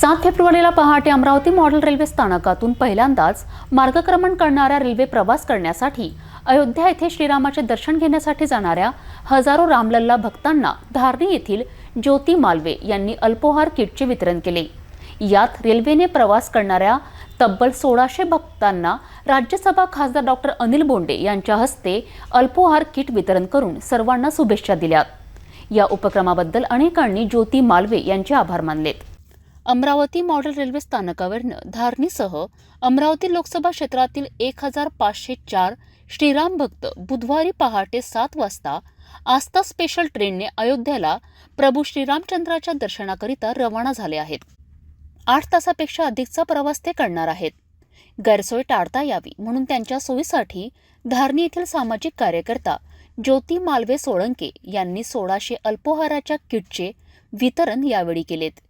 सात फेब्रुवारीला पहाटे अमरावती मॉडेल रेल्वे स्थानकातून पहिल्यांदाच मार्गक्रमण करणाऱ्या रेल्वे प्रवास करण्यासाठी अयोध्या येथे श्रीरामाचे दर्शन घेण्यासाठी जाणाऱ्या हजारो रामलल्ला भक्तांना धारणी येथील ज्योती मालवे यांनी अल्पोहार किटचे वितरण केले. यात रेल्वेने प्रवास करणाऱ्या तब्बल सोळाशे भक्तांना राज्यसभा खासदार डॉक्टर अनिल बोंडे यांच्या हस्ते अल्पोहार किट वितरण करून सर्वांना शुभेच्छा दिल्यात या उपक्रमाबद्दल अनेकांनी ज्योती मालवे यांचे आभार मानलेत. अमरावती मॉडेल रेल्वे स्थानकावरनं धारणीसह अमरावती लोकसभा क्षेत्रातील एक हजार पाचशे चार श्रीराम भक्त बुधवारी पहाटे सात वाजता आस्था स्पेशल ट्रेनने अयोध्याला प्रभू श्रीरामचंद्राच्या दर्शनाकरिता रवाना झाले आहेत. आठ तासापेक्षा अधिकचा प्रवास ते करणार आहेत. गैरसोय टाळता यावी म्हणून त्यांच्या सोयीसाठी धारणी येथील सामाजिक कार्यकर्ता ज्योती मालवे सोळंके यांनी सोळाशे अल्पोहाराच्या किटचे वितरण यावेळी केलेत.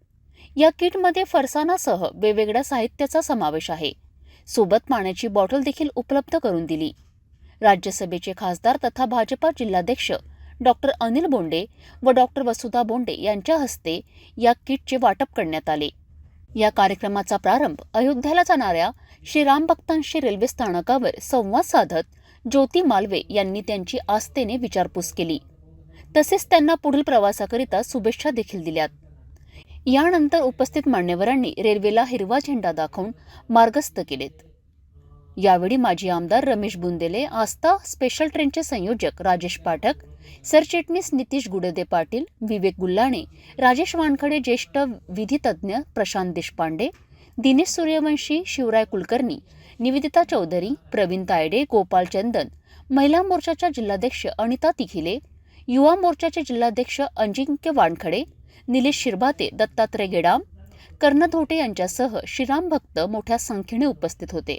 या किटमध्ये फरसाणासह वेगवेगळ्या साहित्याचा समावेश आहे. सोबत पाण्याची बॉटल देखील उपलब्ध करून दिली. राज्यसभेचे खासदार तथा भाजपा जिल्हाध्यक्ष डॉक्टर अनिल बोंडे व डॉक्टर वसुधा बोंडे यांच्या हस्ते या किटचे वाटप करण्यात आले. या कार्यक्रमाचा प्रारंभ अयोध्याला जाणाऱ्या श्रीराम भक्तांशी रेल्वे स्थानकावर संवाद साधत ज्योती मालवे यांनी त्यांची आस्थेने विचारपूस केली. तसेच त्यांना पुढील प्रवासाकरिता शुभेच्छा देखील दिल्यात. यानंतर उपस्थित मान्यवरांनी रेल्वेला हिरवा झेंडा दाखवून मार्गस्थ केलेत. यावेळी माजी आमदार रमेश बुंदेले आस्था स्पेशल ट्रेनचे संयोजक राजेश पाठक सरचिटणीस नितीश गुडदे पाटील विवेक गुल्लाणे राजेश वानखडे ज्येष्ठ विधितज्ञ प्रशांत देशपांडे दिनेश सूर्यवंशी शिवराय कुलकर्णी निवेदिता चौधरी प्रवीण तायडे गोपाल चंदन महिला मोर्चाच्या जिल्हाध्यक्ष अनिता तिखिले युवा मोर्चाचे जिल्हाध्यक्ष अजिंक्य वानखडे निलेश शिरभाते दत्तात्रय गेडाम कर्ण धोटे यांच्यासह श्रीराम भक्त मोठ्या संख्येने उपस्थित होते.